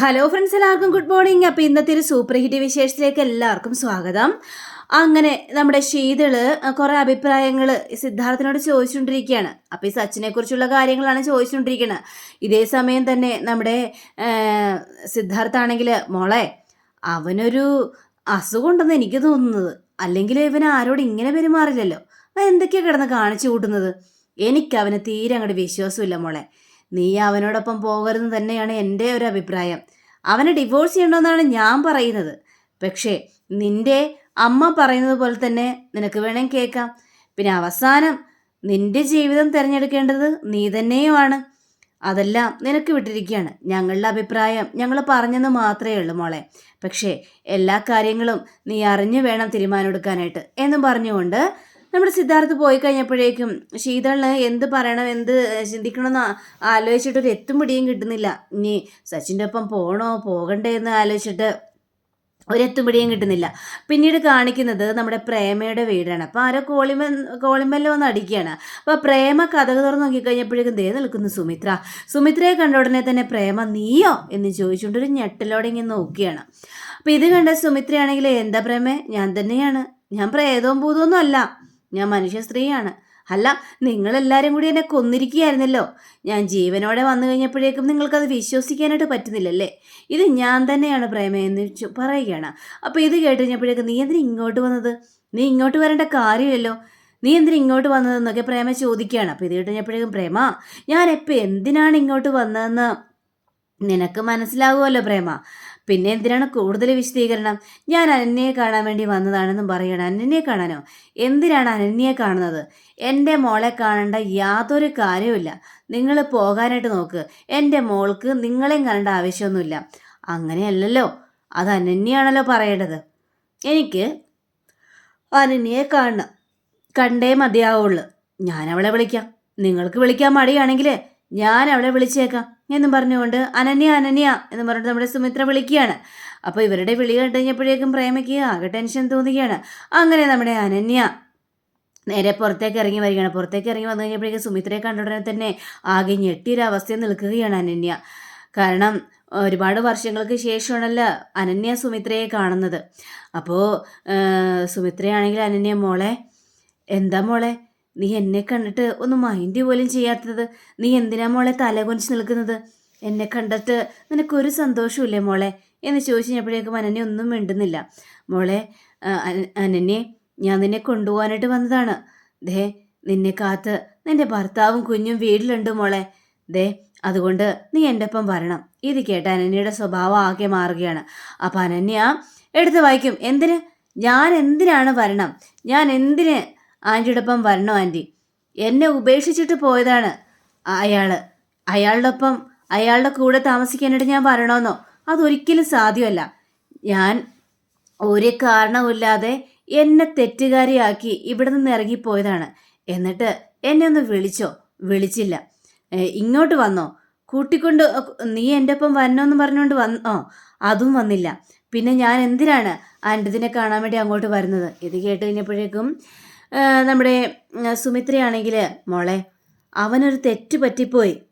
Hello friends എല്ലാവർക്കും good morning അപ്പോൾ ഇന്നത്തെ ഒരു സൂപ്പർ ഹിറ്റ് വിശേഷത്തിലേക്ക് എല്ലാവർക്കും സ്വാഗതം. അങ്ങനെ നമ്മുടെ ശീതൾ കുറേ അഭിപ്രായങ്ങൾ സിദ്ധാർത്ഥിനോട് ചോദിച്ചുകൊണ്ടിരിക്കുകയാണ്. അപ്പോൾ ഈ സച്ചിനെ കുറിച്ചുള്ള കാര്യങ്ങളാണ് ചോദിച്ചുകൊണ്ടിരിക്കുന്നത് ഇതേ സമയം തന്നെ നമ്മുടെ സിദ്ധാർത്ഥാണെങ്കിൽ മോളെ അവനൊരു അസുഖം ഉണ്ടെന്ന് എനിക്ക് തോന്നുന്നത്. അല്ലെങ്കിൽ ഇവൻ ആരോട് ഇങ്ങനെ പെരുമാറില്ലല്ലോ. എന്തൊക്കെയാണ് കിടന്ന് കാണിച്ചു കൂട്ടുന്നത്? എനിക്ക് അവന് തീരെ അങ്ങോട്ട് വിശ്വാസമില്ല മോളെ. നീ അവനോടൊപ്പം പോകരുതെന്ന് തന്നെയാണ് എന്റെ ഒരു അഭിപ്രായം. അവനെ ഡിവോഴ്സ് ചെയ്യണമെന്നാണ് ഞാൻ പറയുന്നത്. പക്ഷേ നിന്റെ അമ്മ പറയുന്നത് പോലെ തന്നെ നിനക്ക് വേണമെങ്കിൽ കേൾക്കാം. പിന്നെ അവസാനം നിന്റെ ജീവിതം തിരഞ്ഞെടുക്കേണ്ടത് നീ തന്നെയുമാണ്. അതെല്ലാം നിനക്ക് വിട്ടിരിക്കുകയാണ്. ഞങ്ങളുടെ അഭിപ്രായം ഞങ്ങൾ പറഞ്ഞെന്ന് മാത്രമേ ഉള്ളൂ മോളെ. പക്ഷേ എല്ലാ കാര്യങ്ങളും നീ അറിഞ്ഞു വേണം തീരുമാനമെടുക്കാനായിട്ട് എന്നും പറഞ്ഞുകൊണ്ട് നമ്മുടെ സിദ്ധാർത്ഥ് പോയി കഴിഞ്ഞപ്പോഴേക്കും ശീതളിന് എന്ത് പറയണം എന്ത് ചിന്തിക്കണമെന്ന് ആലോചിച്ചിട്ടൊരു എത്തും പിടിയും കിട്ടുന്നില്ല. ഇനി സച്ചിന്റെ ഒപ്പം പോകണോ പോകണ്ടേ എന്ന് ആലോചിച്ചിട്ട് ഒരെത്തും പിടിയും കിട്ടുന്നില്ല. പിന്നീട് കാണിക്കുന്നത് നമ്മുടെ പ്രേമയുടെ വീടാണ്. അപ്പോൾ ആരോ കോളിമ കോളിമല്ല വന്ന് അടിക്കുകയാണ്. അപ്പോൾ പ്രേമ കഥ തുറന്ന് നോക്കിക്കഴിഞ്ഞപ്പോഴേക്കും ദേ നിൽക്കുന്നു സുമിത്ര. സുമിത്രയെ കണ്ട ഉടനെ തന്നെ പ്രേമ നീയോ? എന്ന് ചോദിച്ചുകൊണ്ട് ഒരു ഞെട്ടലോടെ ഇങ്ങനെ നോക്കുകയാണ്. അപ്പോൾ ഇത് കണ്ട സുമിത്രയാണെങ്കിൽ എന്താ പ്രേമേ? ഞാൻ തന്നെയാണ്. ഞാൻ പ്രേതവും ഭൂതമൊന്നും അല്ല. ഞാൻ മനുഷ്യ സ്ത്രീയാണ്. അല്ല നിങ്ങളെല്ലാവരും കൂടി എന്നെ കൊന്നിരിക്കുകയായിരുന്നല്ലോ. ഞാൻ ജീവനോടെ വന്നു കഴിഞ്ഞപ്പോഴേക്കും നിങ്ങൾക്കത് വിശ്വസിക്കാനായിട്ട് പറ്റുന്നില്ലല്ലേ? ഇത് ഞാൻ തന്നെയാണ് പ്രേമ എന്ന് പറയുകയാണ്. അപ്പോൾ ഇത് കേട്ട് കഴിഞ്ഞപ്പോഴേക്കും നീ എന്തിനാ ഇങ്ങോട്ട് വന്നത്? നീ ഇങ്ങോട്ട് വരേണ്ട കാര്യമില്ലല്ലോ. നീ എന്തിനാ ഇങ്ങോട്ട് വന്നതെന്നൊക്കെ പ്രേമ ചോദിക്കുകയാണ്. അപ്പോൾ ഇത് കേട്ട് കഴിഞ്ഞപ്പോഴേക്കും പ്രേമ എപ്പോൾ എന്തിനാണ് ഇങ്ങോട്ട് വന്നതെന്ന്? നിനക്ക് മനസ്സിലാകുമല്ലോ പ്രേമ. പിന്നെ എന്തിനാണ് കൂടുതൽ വിശദീകരണം? ഞാൻ അനന്യയെ കാണാൻ വേണ്ടി വന്നതാണെന്നും പറയണം. അനന്യയെ കാണാനോ? എന്തിനാണ് അനന്യയെ കാണുന്നത്? എന്റെ മോളെ കാണേണ്ട യാതൊരു കാര്യവുമില്ല. നിങ്ങൾ പോകാനായിട്ട് നോക്ക്. എന്റെ മോൾക്ക് നിങ്ങളെയും കാണേണ്ട ആവശ്യമൊന്നുമില്ല. അങ്ങനെയല്ലല്ലോ. അത് അനന്യാണല്ലോ പറയേണ്ടത്. എനിക്ക് അനന്യയെ കാണണം കണ്ടേ മതിയാവുള്ളൂ. ഞാൻ അവളെ വിളിക്കാം. നിങ്ങൾക്ക് വിളിക്കാൻ മടിയാണെങ്കിൽ ഞാൻ അവളെ വിളിച്ചേക്കാം. എന്നും പറഞ്ഞുകൊണ്ട് അനന്യ അനന്യ എന്ന് പറഞ്ഞിട്ട് നമ്മുടെ സുമിത്ര വിളിക്കുകയാണ്. അപ്പോൾ ഇവരുടെ വിളി കണ്ടു കഴിഞ്ഞപ്പോഴേക്കും പ്രേമയ്ക്ക് ആകെ ടെൻഷൻ തോന്നുകയാണ് അങ്ങനെ നമ്മുടെ അനന്യ നേരെ പുറത്തേക്ക് ഇറങ്ങി വരികയാണ്. പുറത്തേക്ക് ഇറങ്ങി വന്നു കഴിഞ്ഞപ്പോഴേക്കും സുമിത്രയെ കണ്ട ഉടനെ തന്നെ ആകെ ഞെട്ടിയൊരവസ്ഥയിൽ നിൽക്കുകയാണ് അനന്യ. കാരണം ഒരുപാട് വർഷങ്ങൾക്ക് ശേഷമാണല്ലോ അനന്യ സുമിത്രയെ കാണുന്നത്. അപ്പോൾ സുമിത്രയാണെങ്കിൽ അനന്യ മോളെ എന്താ മോളെ? നീ എന്നെ കണ്ടിട്ട് ഒന്ന് മൈൻഡ് പോലും ചെയ്യാത്തത് നീ എന്തിനാ മോളെ തല കൊഞ്ച് നിൽക്കുന്നത്? എന്നെ കണ്ടിട്ട് നിനക്കൊരു സന്തോഷമില്ലേ മോളെ? എന്ന് ചോദിച്ചു കഴിഞ്ഞപ്പോഴേക്കും അനന്യ ഒന്നും മിണ്ടുന്നില്ല. മോളെ അനന്യെ ഞാൻ നിന്നെ കൊണ്ടുപോകാനായിട്ട് വന്നതാണ്. ദേ നിന്നെ കാത്ത് നിന്റെ ഭർത്താവും കുഞ്ഞും വീട്ടിലുണ്ട് മോളെ. ദേ അതുകൊണ്ട് നീ എന്റെ ഒപ്പം വരണം. ഇത് കേട്ട അനന്യയുടെ സ്വഭാവം ആകെ മാറുകയാണ്. അപ്പം അനന്യ എടുത്ത് വായിക്കും. എന്തിന്? ഞാൻ എന്തിനാണ് വരണം? ഞാൻ എന്തിന് ആന്റിയുടെ ഒപ്പം വരണോ ആന്റി എന്നെ ഉപേക്ഷിച്ചിട്ട് പോയതാണ് അയാൾ അയാളുടെ ഒപ്പം അയാളുടെ കൂടെ താമസിക്കാനായിട്ട് ഞാൻ വരണമെന്നോ അതൊരിക്കലും സാധ്യമല്ല. ഞാൻ ഒരു കാരണമില്ലാതെ എന്നെ തെറ്റുകാരിയാക്കി ഇവിടെ നിന്ന് ഇറങ്ങിപ്പോയതാണ്. എന്നിട്ട് എന്നെ ഒന്ന് വിളിച്ചോ? വിളിച്ചില്ല. ഇങ്ങോട്ട് വന്നോ? കൂട്ടിക്കൊണ്ട് നീ എന്റെ ഒപ്പം വരണമെന്ന് പറഞ്ഞുകൊണ്ട് വന്നോ അതും വന്നില്ല. പിന്നെ ഞാൻ എന്തിനാണ് ആന്റിതിനെ കാണാൻ വേണ്ടി അങ്ങോട്ട് വരുന്നത്? ഇത് കേട്ട് കഴിഞ്ഞപ്പോഴേക്കും നമ്മുടെ സുമിത്രയാണെങ്കിൽ മോളെ അവനൊരു തെറ്റ് പറ്റിപ്പോയി.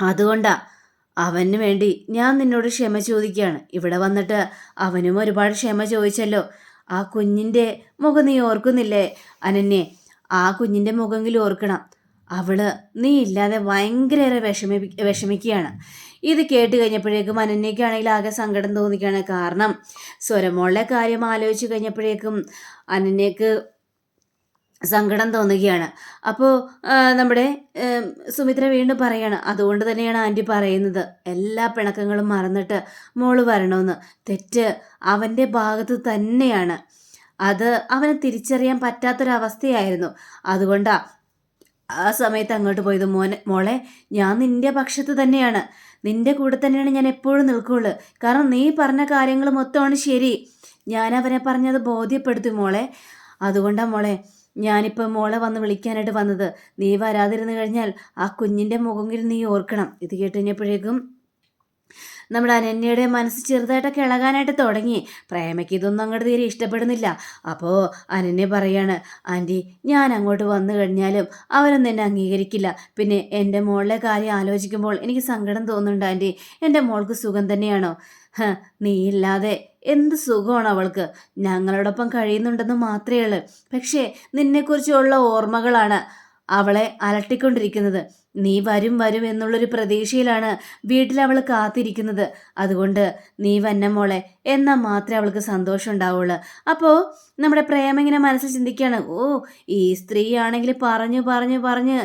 അതുകൊണ്ടാ അവന് വേണ്ടി ഞാൻ നിന്നോട് ക്ഷമ ചോദിക്കുകയാണ്. ഇവിടെ വന്നിട്ട് അവനും ഒരുപാട് ക്ഷമ ചോദിച്ചല്ലോ. ആ കുഞ്ഞിന്റെ മുഖം നീ ഓർക്കുന്നില്ലേ അനന്യെ? ആ കുഞ്ഞിന്റെ മുഖമെങ്കിലും ഓർക്കണം. അവൾ നീ ഇല്ലാതെ ഭയങ്കര വിഷമി വിഷമിക്കുകയാണ്. ഇത് കേട്ട് കഴിഞ്ഞപ്പോഴേക്കും അനന്യയ്ക്കാണെങ്കിൽ ആകെ സങ്കടം തോന്നിക്കുകയാണ് കാരണം സ്വരമോളുടെ കാര്യം ആലോചിച്ച് കഴിഞ്ഞപ്പോഴേക്കും അനന്യക്ക് സങ്കടം തോന്നുകയാണ്. അപ്പോൾ നമ്മുടെ സുമിത്ര വീണ്ടും പറയാണ് അതുകൊണ്ട് തന്നെയാണ് ആന്റി പറയുന്നത്. എല്ലാ പിണക്കങ്ങളും മറന്നിട്ട് മോൾ വരണമെന്ന്. തെറ്റ് അവന്റെ ഭാഗത്ത് തന്നെയാണ്. അത് അവന് തിരിച്ചറിയാൻ പറ്റാത്തൊരവസ്ഥയായിരുന്നു. അതുകൊണ്ടാണ് ആ സമയത്ത് അങ്ങോട്ട് പോയത് മോനെ മോളെ ഞാൻ നിന്റെ പക്ഷത്ത് തന്നെയാണ്. നിന്റെ കൂടെ തന്നെയാണ് ഞാൻ എപ്പോഴും നിൽക്കുകയുള്ളു കാരണം നീ പറഞ്ഞ കാര്യങ്ങൾ മൊത്തമാണ് ശരി. ഞാൻ അവനെ പറഞ്ഞത് ബോധ്യപ്പെടുത്തി മോളെ. അതുകൊണ്ടാണ് മോളെ ഞാനിപ്പോൾ മോളെ വന്ന് വിളിക്കാനായിട്ട് വന്നത്. നീ വരാതിരുന്നു കഴിഞ്ഞാൽ ആ കുഞ്ഞിന്റെ മുഖമെങ്കിലും നീ ഓർക്കണം. ഇത് കേട്ട് കഴിഞ്ഞപ്പോഴേക്കും നമ്മുടെ അനന്യയുടെ മനസ്സ് ചെറുതായിട്ടൊക്കെ ഇളകാനായിട്ട് തുടങ്ങി. പ്രേമയ്ക്ക് ഇതൊന്നും അങ്ങോട്ട് തീരെ ഇഷ്ടപ്പെടുന്നില്ല. അപ്പോൾ അനന്യ പറയാണ് ആന്റി ഞാൻ അങ്ങോട്ട് വന്നു കഴിഞ്ഞാലും അവരൊന്നും എന്നെ അംഗീകരിക്കില്ല. പിന്നെ എന്റെ മോളിലെ കാര്യം ആലോചിക്കുമ്പോൾ എനിക്ക് സങ്കടം തോന്നുന്നുണ്ട് ആന്റി എന്റെ മോൾക്ക് സുഖം തന്നെയാണോ? നീ ഇല്ലാതെ എന്ത് സുഖമാണ് അവൾക്ക്? ഞങ്ങളോടൊപ്പം കഴിയുന്നുണ്ടെന്ന് മാത്രമേ ഉള്ളൂ. പക്ഷേ നിന്നെക്കുറിച്ചുള്ള ഓർമ്മകളാണ്. അവളെ അലട്ടിക്കൊണ്ടിരിക്കുന്നത്. നീ വരും വരും എന്നുള്ളൊരു പ്രതീക്ഷയിലാണ് വീട്ടിൽ അവൾ കാത്തിരിക്കുന്നത്. അതുകൊണ്ട് നീ വന്ന മോളെ എന്നാൽ മാത്രമേ അവൾക്ക് സന്തോഷം ഉണ്ടാവുള്ളൂ. അപ്പോൾ നമ്മുടെ പ്രേമ ഇങ്ങനെ മനസ്സിൽ ചിന്തിക്കുകയാണ്. ഓ ഈ സ്ത്രീ ആണെങ്കിൽ പറഞ്ഞു പറഞ്ഞു പറഞ്ഞ്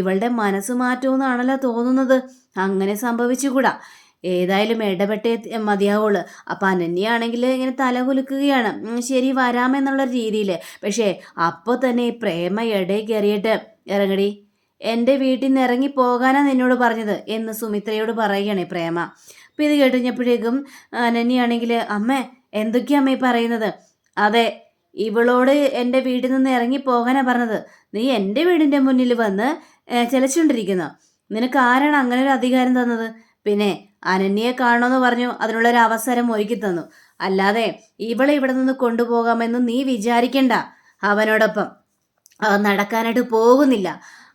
ഇവളുടെ മനസ്സ് മാറ്റുമെന്നാണല്ലോ തോന്നുന്നത്. അങ്ങനെ സംഭവിച്ചുകൂടാ. ഏതായാലും ഇടപെട്ടേ മതിയാവുള്ളൂ. അപ്പം അനന്യാണെങ്കിൽ ഇങ്ങനെ തല കുലുക്കുകയാണ്. ശരി വരാമെന്നുള്ള രീതിയിൽ പക്ഷേ അപ്പോൾ തന്നെ ഈ പ്രേമ ഇടയിൽ കയറിയിട്ട് ഇറങ്ങടി എന്റെ വീട്ടിൽ നിന്ന് ഇറങ്ങി പോകാനാ നിന്നോട് പറഞ്ഞത് എന്ന് സുമിത്രയോട് പറയുകയാണ് പ്രേമ. അപ്പോൾ ഇത് കേട്ടുകഴിഞ്ഞപ്പോഴേക്കും അനന്യാണെങ്കിൽ അമ്മ എന്തൊക്കെയാ അമ്മ ഈ പറയുന്നത്? അതെ ഇവളോട് എന്റെ വീട്ടിൽ നിന്ന് ഇറങ്ങി പോകാനാണ് പറഞ്ഞത്. നീ എന്റെ വീടിന്റെ മുന്നിൽ വന്ന് ചെലച്ചുകൊണ്ടിരിക്കുന്നു. നിനക്ക് ആരാണ് അങ്ങനെ ഒരു അധികാരം തന്നത്? പിന്നെ അനന്യയെ കാണണമെന്ന് പറഞ്ഞു അതിനുള്ളൊരു അവസരം ഒരുക്കി തന്നു. അല്ലാതെ ഇവളെ ഇവിടെ നിന്ന് കൊണ്ടുപോകാമെന്ന് നീ വിചാരിക്കണ്ട. അവനോടൊപ്പം അത് നടക്കാനായിട്ട് പോകുന്നില്ല.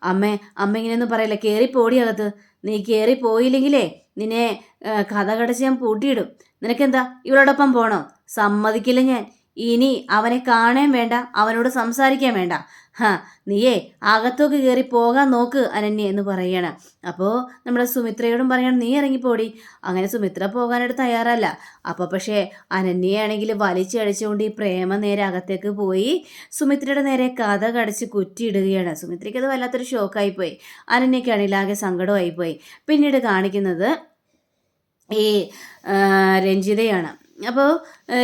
അമ്മ അമ്മ ഇങ്ങനെയൊന്നും പറയില്ല. കയറി പോടി അകത്ത്. നീ കയറി പോയില്ലെങ്കിലേ നിന്നെ കഥകടച്ച് കഥ കടച്ച് ഞാൻ പൂട്ടിയിടും. നിനക്കെന്താ? ഇവളോടൊപ്പം പോണോ? സമ്മതിക്കില്ല ഞാൻ. ഇനി അവനെ കാണാൻ വേണ്ട അവനോട് സംസാരിക്കാൻ വേണ്ട. ഹാ നീയേ അകത്തൊക്കെ കയറി പോകാൻ നോക്ക് അനന്യ എന്ന് പറയണ. അപ്പോൾ നമ്മുടെ സുമിത്രയോടും പറയണം നീ ഇറങ്ങിപ്പോടി. അങ്ങനെ സുമിത്ര പോകാനായിട്ട് തയ്യാറല്ല. അപ്പോൾ പക്ഷേ അനന്യയാണെങ്കിൽ വലിച്ചടിച്ചുകൊണ്ട് ഈ പ്രേമ നേരെ അകത്തേക്ക് പോയി സുമിത്രയുടെ നേരെ കഥ കടച്ച് കുറ്റിയിടുകയാണ്. സുമിത്രയ്ക്ക് അത് വല്ലാത്തൊരു ഷോക്കായിപ്പോയി. അനന്യക്കാണെങ്കിൽ ആകെ സങ്കടമായിപ്പോയി. പിന്നീട് കാണിക്കുന്നത് ഈ രഞ്ജിതയാണ്. അപ്പോൾ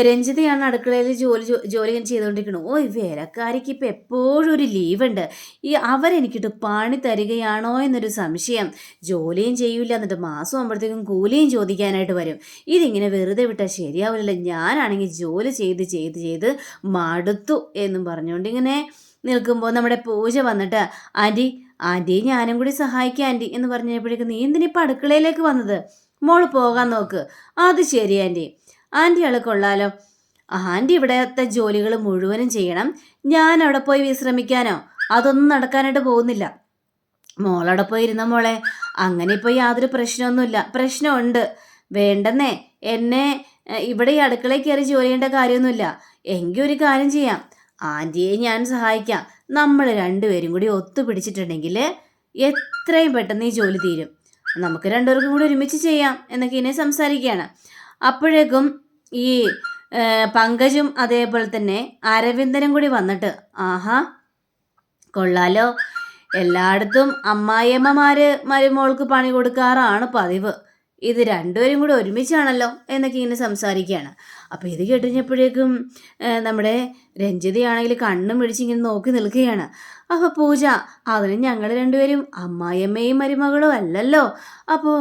രഞ്ജിതയാണ് അടുക്കളയിൽ ജോലി ജോലി ഇങ്ങനെ ചെയ്തുകൊണ്ടിരിക്കുന്നത് ഓ വേലക്കാരിക്ക് ഇപ്പം എപ്പോഴും ഒരു ലീവുണ്ട്. ഈ അവരെനിക്കിട്ട് പണി തരികയാണോ എന്നൊരു സംശയം. ജോലിയും ചെയ്യൂല എന്നിട്ട് മാസം ആകുമ്പോഴത്തേക്കും കൂലിയും ചോദിക്കാനായിട്ട് വരും. ഇതിങ്ങനെ വെറുതെ വിട്ടാൽ ശരിയാവില്ല ഞാനാണെങ്കിൽ ജോലി ചെയ്ത് ചെയ്ത് ചെയ്ത് മടുത്തു എന്നും പറഞ്ഞുകൊണ്ട് ഇങ്ങനെ നിൽക്കുമ്പോൾ നമ്മുടെ പൂജ വന്നിട്ട് ആന്റി ആന്റി ഞാനും കൂടി സഹായിക്കാം ആന്റി എന്ന് പറഞ്ഞപ്പോഴേക്കും നീ എന്തിനിപ്പോൾ അടുക്കളയിലേക്ക് വന്നത്? മോൾ പോകാൻ നോക്ക്. അത് ശരി ആന്റി ആന്റി ആൾ കൊള്ളാലോ. ആന്റി ഇവിടത്തെ ജോലികൾ മുഴുവനും ചെയ്യണം. ഞാൻ അവിടെ പോയി വിശ്രമിക്കാനോ? അതൊന്നും നടക്കാനായിട്ട് പോകുന്നില്ല. മോളവിടെ പോയി ഇരുന്ന മോളെ? അങ്ങനെ ഇപ്പോൾ യാതൊരു പ്രശ്നമൊന്നുമില്ല. പ്രശ്നമുണ്ട്. വേണ്ടെന്നേ. എന്നെ ഇവിടെ ഈ അടുക്കളയിൽ കയറി ജോലി ചെയ്യേണ്ട കാര്യമൊന്നുമില്ല. എങ്കിൽ ഒരു കാര്യം ചെയ്യാം. ആന്റിയെ ഞാൻ സഹായിക്കാം. നമ്മൾ രണ്ടുപേരും കൂടി ഒത്തുപിടിച്ചിട്ടുണ്ടെങ്കിൽ എത്രയും പെട്ടെന്ന് ഈ ജോലി തീരും. നമുക്ക് രണ്ടുപേർക്കും കൂടി ഒരുമിച്ച് ചെയ്യാം എന്നൊക്കെ ഇനി സംസാരിക്കുകയാണ്. അപ്പോഴേക്കും ഈ പങ്കജും അതേപോലെ തന്നെ അരവിന്ദനും കൂടി വന്നിട്ട് ആഹാ കൊള്ളാലോ. എല്ലായിടത്തും അമ്മായിയമ്മമാര് മരുമോൾക്ക് പണി കൊടുക്കാറാണ് പതിവ്. ഇത് രണ്ടുപേരും കൂടി ഒരുമിച്ചാണല്ലോ എന്നൊക്കെ ഇങ്ങനെ സംസാരിക്കുകയാണ്. അപ്പോൾ ഇത് കേട്ടുകഴിഞ്ഞപ്പോഴേക്കും നമ്മുടെ രഞ്ജിതയാണെങ്കിൽ കണ്ണും പിടിച്ചിങ്ങനെ നോക്കി നിൽക്കുകയാണ്. അപ്പോൾ പൂജ അതിന് ഞങ്ങൾ രണ്ടുപേരും അമ്മായിയമ്മയും മരുമകളും അല്ലല്ലോ. അപ്പോൾ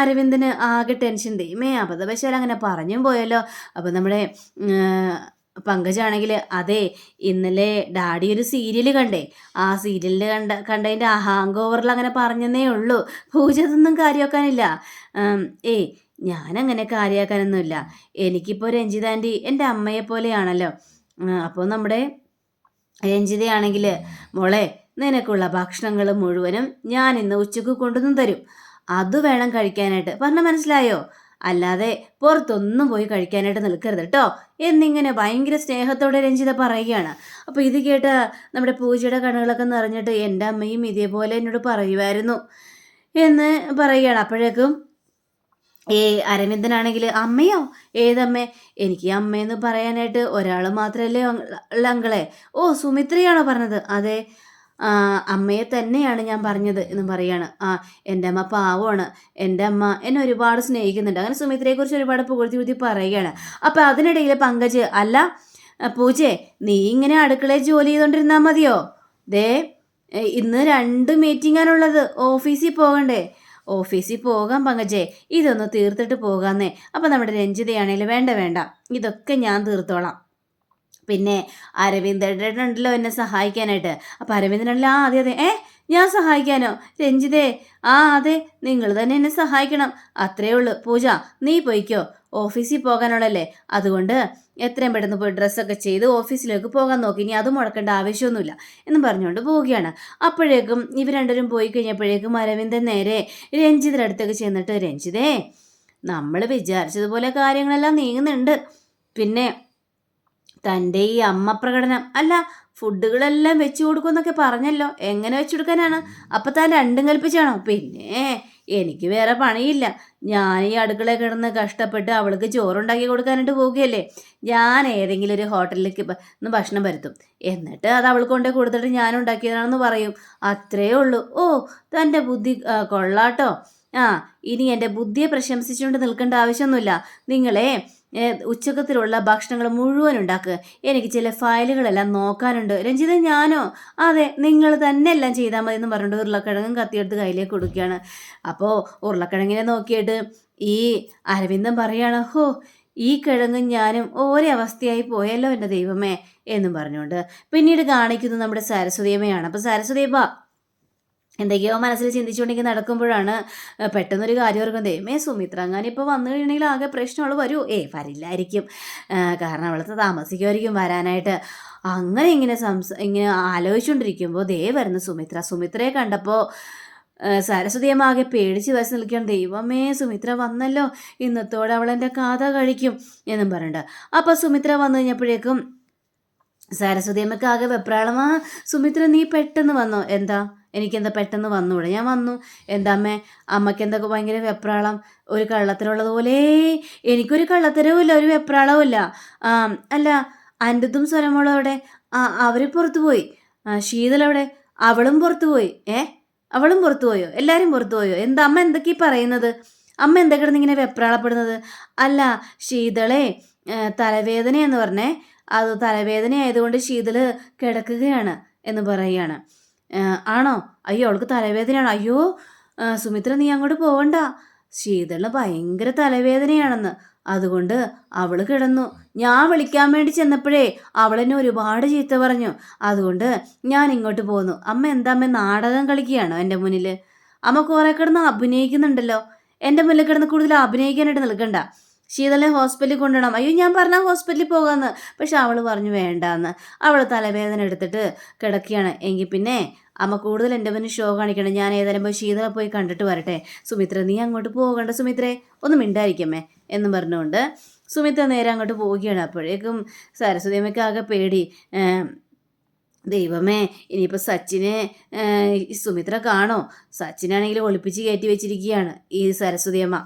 അരവിന്ദന് ആകെ ടെൻഷൻ ദൈമേ അബദ്ധവശാൽ അങ്ങനെ പറഞ്ഞും പോയല്ലോ. അപ്പോൾ നമ്മുടെ പങ്കജാണെങ്കിൽ അതെ ഇന്നലെ ഡാഡി ഒരു സീരിയൽ കണ്ടേ. ആ സീരിയലിൽ കണ്ട കണ്ടതിന്റെ ആ ഹാങ് ഓവറിൽ അങ്ങനെ പറഞ്ഞെന്നേ ഉള്ളൂ. പൂജ അതൊന്നും കാര്യമാക്കാനില്ല ഏയ് ഞാനങ്ങനെ കാര്യമാക്കാനൊന്നുമില്ല എനിക്കിപ്പോൾ രഞ്ജിത ആന്റി എന്റെ അമ്മയെ പോലെയാണല്ലോ. അപ്പോൾ നമ്മുടെ രഞ്ജിതയാണെങ്കിൽ മോളെ നിനക്കുള്ള ഭക്ഷണങ്ങൾ മുഴുവനും ഞാൻ ഇന്ന് ഉച്ചയ്ക്ക് കൊണ്ടുവന്ന് തരും. അത് വേണം കഴിക്കാനായിട്ട്. പറഞ്ഞ മനസ്സിലായോ? അല്ലാതെ പുറത്തൊന്നും പോയി കഴിക്കാനായിട്ട് നിൽക്കരുത് കേട്ടോ എന്നിങ്ങനെ ഭയങ്കര സ്നേഹത്തോടെ രഞ്ജിത പറയുകയാണ്. അപ്പോൾ ഇത് കേട്ട് നമ്മുടെ പൂജയുടെ കണ്ണുകളൊക്കെ നിറഞ്ഞിട്ട് എന്റെ അമ്മയും ഇതേപോലെ എന്നോട് പറയുമായിരുന്നു. എന്ന് പറയുകയാണ്. അപ്പോഴേക്കും ഏ അരവിന്ദനാണെങ്കിൽ അമ്മയോ? ഏതമ്മേ? എനിക്ക് അമ്മയെന്ന് പറയാനായിട്ട് ഒരാൾ മാത്രമല്ലേ അങ്കളെ? ഓ സുമിത്രയാണോ പറഞ്ഞത്? അതെ. അമ്മയെ തന്നെയാണ് ഞാൻ പറഞ്ഞത് എന്ന് പറയാണ്. ആ എന്റെ അമ്മ പാവമാണ്. എന്റെ അമ്മ എന്നെ ഒരുപാട് സ്നേഹിക്കുന്നുണ്ട്. അങ്ങനെ സുമിത്രയെക്കുറിച്ച് ഒരുപാട് പുകഴ്ത്തി പുകഴ്ത്തി പറയുകയാണ്. അപ്പോൾ അതിനിടയിൽ പങ്കജ് അല്ല പൂജേ നീ ഇങ്ങനെ അടുക്കളയിൽ ജോലി ചെയ്തുകൊണ്ടിരുന്നാൽ മതിയോ? ദേ ഇന്ന് രണ്ട് മീറ്റിംഗാണുള്ളത് ഓഫീസിൽ പോകണ്ടേ? ഓഫീസിൽ പോകാം പങ്കജേ. ഇതൊന്ന് തീർത്തിട്ട് പോകാന്നേ. അപ്പം നമ്മുടെ രഞ്ജിതയാണേലും വേണ്ട വേണ്ട. ഇതൊക്കെ ഞാൻ തീർത്തോളാം. പിന്നെ അരവിന്ദനുണ്ടല്ലോ എന്നെ സഹായിക്കാനായിട്ട്. അപ്പം അരവിന്ദനല്ല ആ അതെ അതെ. ഏ ഞാൻ സഹായിക്കാനോ? രഞ്ജിതേ ആ അതെ നിങ്ങൾ തന്നെ എന്നെ സഹായിക്കണം. അത്രേ ഉള്ളൂ. പൂജ നീ പോയിക്കോ. ഓഫീസിൽ പോകാനുള്ളല്ലേ അതുകൊണ്ട് എത്രയും പെട്ടെന്ന് പോയി ഡ്രസ്സൊക്കെ ചെയ്ത് ഓഫീസിലേക്ക് പോകാൻ നോക്കി. ഇനി അത് മുടക്കേണ്ട ആവശ്യമൊന്നുമില്ല എന്ന് പറഞ്ഞുകൊണ്ട് പോവുകയാണ്. അപ്പോഴേക്കും ഇവർ രണ്ടുപേരും പോയി കഴിഞ്ഞപ്പോഴേക്കും അരവിന്ദൻ നേരെ രഞ്ജിതിന്റെ അടുത്തൊക്കെ ചെന്നിട്ട് രഞ്ജിതേ നമ്മൾ വിചാരിച്ചതുപോലെ കാര്യങ്ങളെല്ലാം നീങ്ങുന്നുണ്ട്. പിന്നെ തന്റെ ഈ അമ്മ പ്രകടനം അല്ല ഫുഡുകളെല്ലാം വെച്ചു കൊടുക്കുമെന്നൊക്കെ പറഞ്ഞല്ലോ. എങ്ങനെ വെച്ചു കൊടുക്കാനാണ്? അപ്പം താൻ രണ്ടും കൽപ്പിച്ചാണോ? പിന്നെ എനിക്ക് വേറെ പണിയില്ല. ഞാൻ ഈ അടുക്കളയിൽ കിടന്ന് കഷ്ടപ്പെട്ട് അവൾക്ക് ചോറുണ്ടാക്കി കൊടുക്കാനായിട്ട് പോവുകയല്ലേ? ഞാൻ ഏതെങ്കിലും ഒരു ഹോട്ടലിലേക്ക് ഒന്ന് ഭക്ഷണം വരുത്തും. എന്നിട്ട് അത് അവൾക്ക് കൊണ്ടേ കൊടുത്തിട്ട് ഞാൻ ഉണ്ടാക്കിയതാണെന്ന് പറയും. അത്രയേ ഉള്ളൂ. ഓ തന്റെ ബുദ്ധി കൊള്ളാട്ടോ. ആ ഇനി എന്റെ ബുദ്ധിയെ പ്രശംസിച്ചുകൊണ്ട് നിൽക്കേണ്ട ആവശ്യമൊന്നുമില്ല. നിങ്ങളെ ഉച്ചക്കത്തിലുള്ള ഭക്ഷണങ്ങൾ മുഴുവൻ ഉണ്ടാക്കുക എനിക്ക് ചില ഫയലുകളെല്ലാം നോക്കാനുണ്ട്. രഞ്ജിത ഞാനോ? അതെ നിങ്ങൾ തന്നെ എല്ലാം ചെയ്താൽ മതി എന്ന് പറഞ്ഞിട്ട് ഉരുളക്കിഴങ്ങും കത്തിയെടുത്ത് കയ്യിലേക്ക് കൊടുക്കുകയാണ്. അപ്പോൾ ഉരുളക്കിഴങ്ങിനെ നോക്കിയിട്ട് ഈ അരവിന്ദൻ പറയാണ് ഹോ ഈ കിഴങ്ങും ഞാനും ഒരേ അവസ്ഥയായി പോയല്ലോ എന്റെ ദൈവമേ എന്നും പറഞ്ഞുകൊണ്ട് പിന്നീട് കാണിക്കുന്നത് നമ്മുടെ സരസ്വതിയമ്മയാണ്. അപ്പോൾ സരസ്വതിയമ്മ എന്തൊക്കെയോ മനസ്സിൽ ചിന്തിച്ചുകൊണ്ടെങ്കിൽ നടക്കുമ്പോഴാണ് പെട്ടെന്നൊരു കാര്യം ഓർക്കുന്നത്. ദൈവമേ സുമിത്ര അങ്ങനെ ഇപ്പോൾ വന്നു കഴിഞ്ഞാൽ ആകെ പ്രശ്നമുള്ള വരൂ. ഏ വരില്ലായിരിക്കും. കാരണം അവിടുത്തെ താമസിക്കുമായിരിക്കും വരാനായിട്ട്. അങ്ങനെ ഇങ്ങനെ സംസ ഇങ്ങനെ ആലോചിച്ചുകൊണ്ടിരിക്കുമ്പോൾ ദേ വരുന്ന സുമിത്ര. സുമിത്രയെ കണ്ടപ്പോൾ സരസ്വതിയമാകെ പേടിച്ച് വസ് നിൽക്കുകയാണ്. ദൈവമേ സുമിത്ര വന്നല്ലോ. ഇന്നത്തോടെ അവൾ എന്റെ കഥ കഴിക്കും എന്നും പറഞ്ഞിട്ട്. അപ്പോൾ സുമിത്ര വന്നു കഴിഞ്ഞപ്പോഴേക്കും സരസ്വതിയമ്മക്കാകെ വെപ്രാളമാ സുമിത്ര നീ പെട്ടെന്ന് വന്നോ. എന്താ? എനിക്കെന്താ പെട്ടെന്ന് വന്നൂടെ? ഞാൻ വന്നു. എന്താ അമ്മേ അമ്മയ്ക്ക് എന്തൊക്കെ ഭയങ്കര വെപ്രാളം. ഒരു കള്ളത്തരമുള്ളത് പോലെ എനിക്കൊരു കള്ളത്തരവും ഇല്ല ഒരു വെപ്രാളവുമില്ല. അല്ല അന്റെതും സ്വരമോളും അവിടെ അവർ പുറത്തു പോയി. ആ, ശീതളവിടെ അവളും പുറത്തു പോയി. ഏ? അവളും പുറത്തു പോയോ? എല്ലാവരും പുറത്തു പോയോ? എന്താ അമ്മ എന്തൊക്കെയാ പറയുന്നത്? അമ്മ എന്താ കിടന്ന് ഇങ്ങനെ വെപ്രാളപ്പെടുന്നത്? അല്ല ശീതളെ തലവേദന എന്ന് പറഞ്ഞേ. അത് തലവേദന ആയതുകൊണ്ട് ശീതൾ കിടക്കുകയാണ് എന്ന് പറയുകയാണ്. "ആ, ആണോ? അയ്യോ അവൾക്ക് തലവേദനയാണ്. അയ്യോ സുമിത്ര നീ അങ്ങോട്ട് പോവണ്ട. ശീതളിന് ഭയങ്കര തലവേദനയാണെന്ന്. അതുകൊണ്ട് അവൾ കിടന്നു. ഞാൻ വിളിക്കാൻ വേണ്ടി ചെന്നപ്പോഴേ അവളെന്നെ ഒരുപാട് ചീത്ത പറഞ്ഞു. അതുകൊണ്ട് ഞാൻ ഇങ്ങോട്ട് പോന്നു. അമ്മ എന്താ അമ്മ നാടകം കളിക്കുകയാണോ എന്റെ മുന്നിൽ? അമ്മ കുറെ കിടന്ന് അഭിനയിക്കുന്നുണ്ടല്ലോ. എന്റെ മുന്നിൽ കിടന്ന് കൂടുതൽ അഭിനയിക്കാനായിട്ട് നിൽക്കണ്ട. ശീതളെ ഹോസ്പിറ്റലിൽ കൊണ്ടുപോകണം അയ്യോ ഞാൻ പറഞ്ഞ ഹോസ്പിറ്റലിൽ പോകാമെന്ന്. പക്ഷെ അവൾ പറഞ്ഞു വേണ്ടാന്ന്. അവൾ തലവേദന എടുത്തിട്ട് കിടക്കുകയാണ്. എങ്കിൽ പിന്നെ അമ്മ കൂടുതൽ എന്റെ മുന്നിൽ ഷോ കാണിക്കണം ഞാൻ ഏതായാലും പോയി ശീതള പോയി കണ്ടിട്ട് വരട്ടെ. സുമിത്ര നീ അങ്ങോട്ട് പോകണ്ട സുമിത്രേ. ഒന്ന് മിണ്ടായിരിക്കമ്മേ എന്ന് പറഞ്ഞുകൊണ്ട് സുമിത്ര നേരെ അങ്ങോട്ട് പോവുകയാണ്. അപ്പോഴേക്കും സരസ്വതി അമ്മയ്ക്ക് ആകെ പേടി. ദൈവമേ ഇനിയിപ്പോൾ സച്ചിനെ സുമിത്ര കാണോ? സച്ചിനാണെങ്കിൽ ഒളിപ്പിച്ച് കയറ്റി വെച്ചിരിക്കുകയാണ് ഈ സരസ്വതി അമ്മ.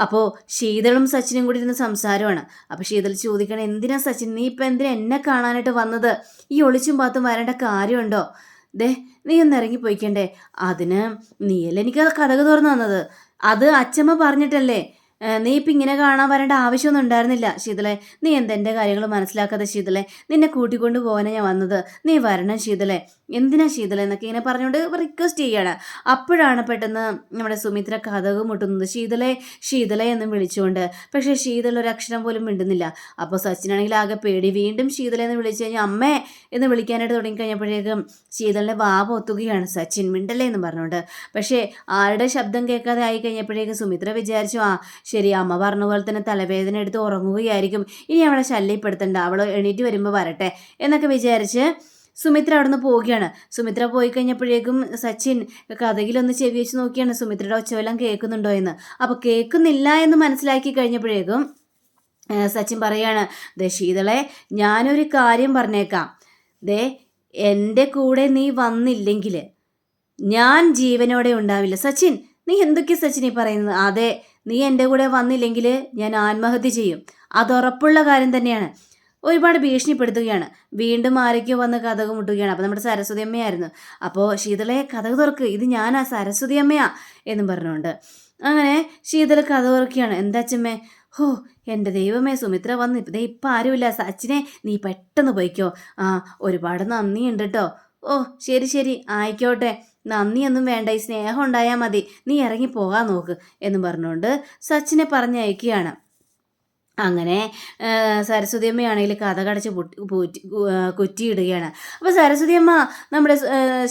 അപ്പോൾ ശീതളും സച്ചിനും കൂടി ഇരുന്ന് സംസാരമാണ്. അപ്പോൾ ശീതൾ ചോദിക്കണം എന്തിനാ സച്ചിൻ? നീ ഇപ്പം എന്തിനാ എന്നെ കാണാനായിട്ട് വന്നത്? ഈ ഒളിച്ചും പാത്തും വരേണ്ട കാര്യമുണ്ടോ? ദേ നീ ഒന്ന് ഇറങ്ങി പോയിക്കണ്ടേ. അതിന് നീയല്ലേ എനിക്ക് കഥക് തുറന്നു തന്നത്? അത് അച്ഛമ്മ പറഞ്ഞിട്ടല്ലേ. നീ ഇപ്പം ഇങ്ങനെ കാണാൻ വരേണ്ട ആവശ്യമൊന്നും ഉണ്ടായിരുന്നില്ല. ശീതളെ നീ എന്തെന്റെ കാര്യങ്ങൾ മനസ്സിലാക്കാതെ ശീതളെ നിന്നെ കൂട്ടിക്കൊണ്ട് പോകാനാണ് ഞാൻ വന്നത്. നീ വരണം ശീതളെ എന്തിനാ ശീതളെ എന്നൊക്കെ ഇങ്ങനെ പറഞ്ഞുകൊണ്ട് റിക്വസ്റ്റ് ചെയ്യാണ്. അപ്പോഴാണ് പെട്ടെന്ന് നമ്മുടെ സുമിത്ര കഥക് മുട്ടുന്നത്. ശീതളെ ശീതളെ എന്ന് വിളിച്ചുകൊണ്ട്. പക്ഷേ ശീതള ഒരു അക്ഷരം പോലും മിണ്ടുന്നില്ല. അപ്പോൾ സച്ചിനാണെങ്കിൽ ആകെ പേടി. വീണ്ടും ശീതള എന്ന് വിളിച്ചു കഴിഞ്ഞാൽ അമ്മേ എന്ന് വിളിക്കാനായിട്ട് തുടങ്ങിക്കഴിഞ്ഞപ്പോഴേക്കും ശീതളിനെ വാവ് ഒത്തുകയാണ് സച്ചിൻ മിണ്ടല്ലേ എന്ന് പറഞ്ഞുകൊണ്ട്. പക്ഷേ ആരുടെ ശബ്ദം കേൾക്കാതെ ആയി കഴിഞ്ഞപ്പോഴേക്കും സുമിത്ര വിചാരിച്ചു ആ ശരി അമ്മ പറഞ്ഞ പോലെ തന്നെ തലവേദന എടുത്ത് ഉറങ്ങുകയായിരിക്കും. ഇനി അവളെ ശല്യപ്പെടുത്തണ്ട. അവൾ എണീറ്റ് വരുമ്പോൾ വരട്ടെ എന്നൊക്കെ വിചാരിച്ച് സുമിത്ര അവിടുന്ന് പോവുകയാണ്. സുമിത്ര പോയി കഴിഞ്ഞപ്പോഴേക്കും സച്ചിൻ കഥകിലൊന്ന് ചെവി വെച്ച് നോക്കിയാണ്. സുമിത്രയുടെ ഒച്ചവെല്ലാം കേൾക്കുന്നുണ്ടോ എന്ന്. അപ്പോൾ കേൾക്കുന്നില്ല എന്ന് മനസ്സിലാക്കി കഴിഞ്ഞപ്പോഴേക്കും സച്ചിൻ പറയാണ് ദേ ഞാനൊരു കാര്യം പറഞ്ഞേക്കാം. ദേ എന്റെ കൂടെ നീ വന്നില്ലെങ്കിൽ ഞാൻ ജീവനോടെ ഉണ്ടാവില്ല. സച്ചിൻ നീ എന്തൊക്കെയാണ് സച്ചിൻ ഈ പറയുന്നത്? അതെ നീ എന്റെ കൂടെ വന്നില്ലെങ്കിൽ ഞാൻ ആത്മഹത്യ ചെയ്യും. അത് ഉറപ്പുള്ള കാര്യം തന്നെയാണ്. ഒരുപാട് ഭീഷണിപ്പെടുത്തുകയാണ്. വീണ്ടും ആരൊക്കെയോ വന്ന് കഥക് മുട്ടുകയാണ്. അപ്പോൾ നമ്മുടെ സരസ്വതി അമ്മയായിരുന്നു. അപ്പോൾ ശീതളെ കഥക് തുറക്ക്. ഇത് ഞാനാ സരസ്വതി അമ്മയാ എന്നും പറഞ്ഞുകൊണ്ട്. അങ്ങനെ ശീതള കഥ തുറക്കുകയാണ്. എന്താ അച്ഛമ്മേ? ഹോ എന്റെ ദൈവമേ സുമിത്ര വന്ന് ഇപ്പം ഇപ്പം ആരുമില്ല. സച്ചിനെ നീ പെട്ടെന്ന് പോയിക്കോ. ആ ഒരുപാട് നന്ദിയുണ്ട് കേട്ടോ ഓ ശരി ശരി. ആയിക്കോട്ടെ. നന്ദിയൊന്നും വേണ്ട ഈ സ്നേഹം ഉണ്ടായാൽ മതി. നീ ഇറങ്ങി പോകാൻ നോക്ക് എന്ന് പറഞ്ഞുകൊണ്ട് സച്ചിനെ പറഞ്ഞയക്കുകയാണ്. അങ്ങനെ സരസ്വതിയമ്മയാണെങ്കിൽ സരസ്വതി അമ്മയാണെങ്കിൽ കഥ കടച്ച് പൊട്ടി പൂറ്റി കുറ്റിയിടുകയാണ്. അപ്പോൾ സരസ്വതിയമ്മ നമ്മുടെ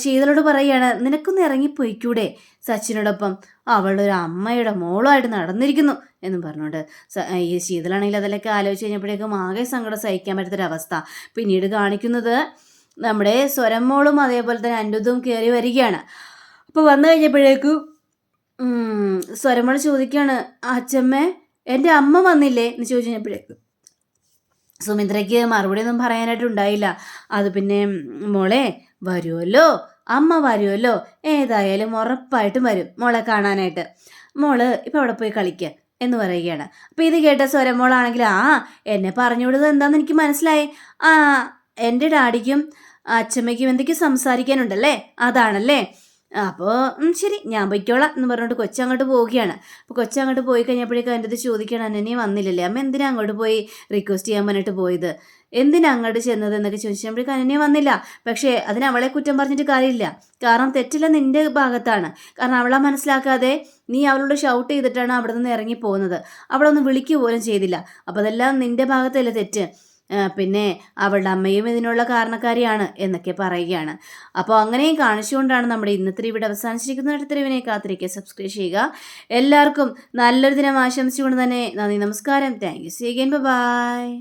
ശീതളോട് പറയുകയാണ് നിനക്കൊന്ന് ഇറങ്ങിപ്പോയിക്കൂടെ സച്ചിനോടൊപ്പം അവളുടെ ഒരു അമ്മയുടെ മോളുമായിട്ട് നടന്നിരിക്കുന്നു. എന്നും പറഞ്ഞുകൊണ്ട് ഈ ശീതളാണെങ്കിൽ അതിലൊക്കെ ആലോചിച്ച് കഴിഞ്ഞപ്പോഴേക്കും ആകെ സങ്കടം സഹിക്കാൻ പറ്റാത്തൊരവസ്ഥ. പിന്നീട് കാണിക്കുന്നത് നമ്മുടെ സ്വരമോളും അതേപോലെ തന്നെ അനുദും കയറി വരികയാണ്. അപ്പോൾ വന്നു കഴിഞ്ഞപ്പോഴേക്കും സ്വരമോൾ ചോദിക്കുകയാണ് അച്ഛമ്മേ എന്റെ അമ്മ വന്നില്ലേ? എന്ന് ചോദിച്ചു കഴിഞ്ഞപ്പോഴേക്കും സുമിത്രയ്ക്ക് മറുപടി ഒന്നും പറയാനായിട്ടുണ്ടായില്ല. അത് പിന്നെ മോളെ വരുമല്ലോ അമ്മ വരുമല്ലോ ഏതായാലും ഉറപ്പായിട്ടും വരും മോളെ കാണാനായിട്ട്. മോൾ ഇപ്പം അവിടെ പോയി കളിക്കുക എന്ന് പറയുകയാണ്. അപ്പം ഇത് കേട്ട സ്വരമോളാണെങ്കിൽ ആ എന്നെ പറഞ്ഞു വിടുന്നത് എന്താണെന്ന് എനിക്ക് മനസ്സിലായി. ആ എന്റെ ഡാഡിക്കും അച്ഛമ്മയ്ക്കും എന്തൊക്കെയോ സംസാരിക്കാനുണ്ടല്ലേ? അതാണല്ലേ? അപ്പോൾ ശരി ഞാൻ പൊയ്ക്കോളാം എന്ന് പറഞ്ഞിട്ട് കൊച്ചങ്ങോട്ട് പോവുകയാണ്. അപ്പോൾ കൊച്ചങ്ങോട്ട് പോയി കഴിഞ്ഞപ്പോഴേക്കും എന്റെ അടുത്ത് ചോദിക്കണം അനന്യ വന്നില്ലല്ലേ? അമ്മ എന്തിനാ അങ്ങോട്ട് പോയി റിക്വസ്റ്റ് ചെയ്യാൻ പറഞ്ഞിട്ട് പോയത്? എന്തിനാ അങ്ങോട്ട് ചെന്നത്? എന്നൊക്കെ ചോദിച്ചപ്പോഴേക്കും അനന്യ വന്നില്ല. പക്ഷേ അതിന് അവളെ കുറ്റം പറഞ്ഞിട്ട് കാര്യമില്ല. കാരണം തെറ്റില്ല നിന്റെ ഭാഗത്താണ്. കാരണം അവളെ മനസ്സിലാക്കാതെ നീ അവളോട് ഷൗട്ട് ചെയ്തിട്ടാണ് അവിടെ നിന്ന് ഇറങ്ങി പോകുന്നത്. അവളൊന്ന് വിളിക്കുക പോലും ചെയ്തില്ല. അപ്പോൾ അതെല്ലാം നിന്റെ ഭാഗത്തല്ലേ തെറ്റ്? പിന്നെ അവളുടെ അമ്മയും ഇതിനുള്ള കാരണക്കാരിയാണ് എന്നൊക്കെ പറയുകയാണ്. അപ്പോൾ അങ്ങനെയും കാണിച്ചുകൊണ്ടാണ് നമ്മുടെ ഇന്നത്തെ ഇവിടെ അവസാനിച്ചിരിക്കുന്ന അടുത്ത ഇവനെ കാത്തിരിക്കുക. സബ്സ്ക്രൈബ് ചെയ്യുക. എല്ലാവർക്കും നല്ലൊരു ദിനം ആശംസിച്ചുകൊണ്ട് തന്നെ നന്ദി നമസ്കാരം. Thank you see again bye